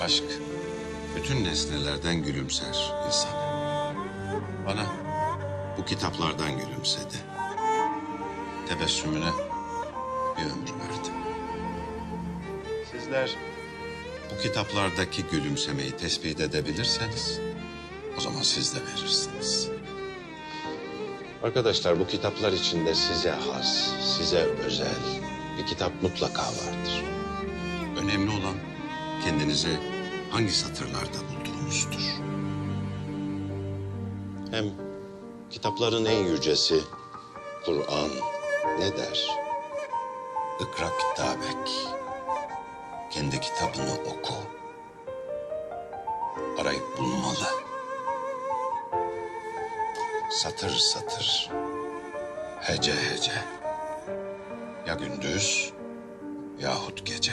Aşk bütün nesnelerden gülümser insanı. Bana bu kitaplardan gülümsedi. Tebessümüne bir ömür verdi. Sizler bu kitaplardaki gülümsemeyi tespit edebilirseniz o zaman siz de verirsiniz. Arkadaşlar bu kitaplar içinde size has, size özel bir kitap mutlaka vardır. Önemli olan kendinizi hangi satırlarda bulduğunuzdur. Hem kitapların en yücesi Kur'an ne der? İkra kitabek. Kendi kitabını oku. Arayıp bulmalı. Satır satır. Hece hece. Ya gündüz yahut gece.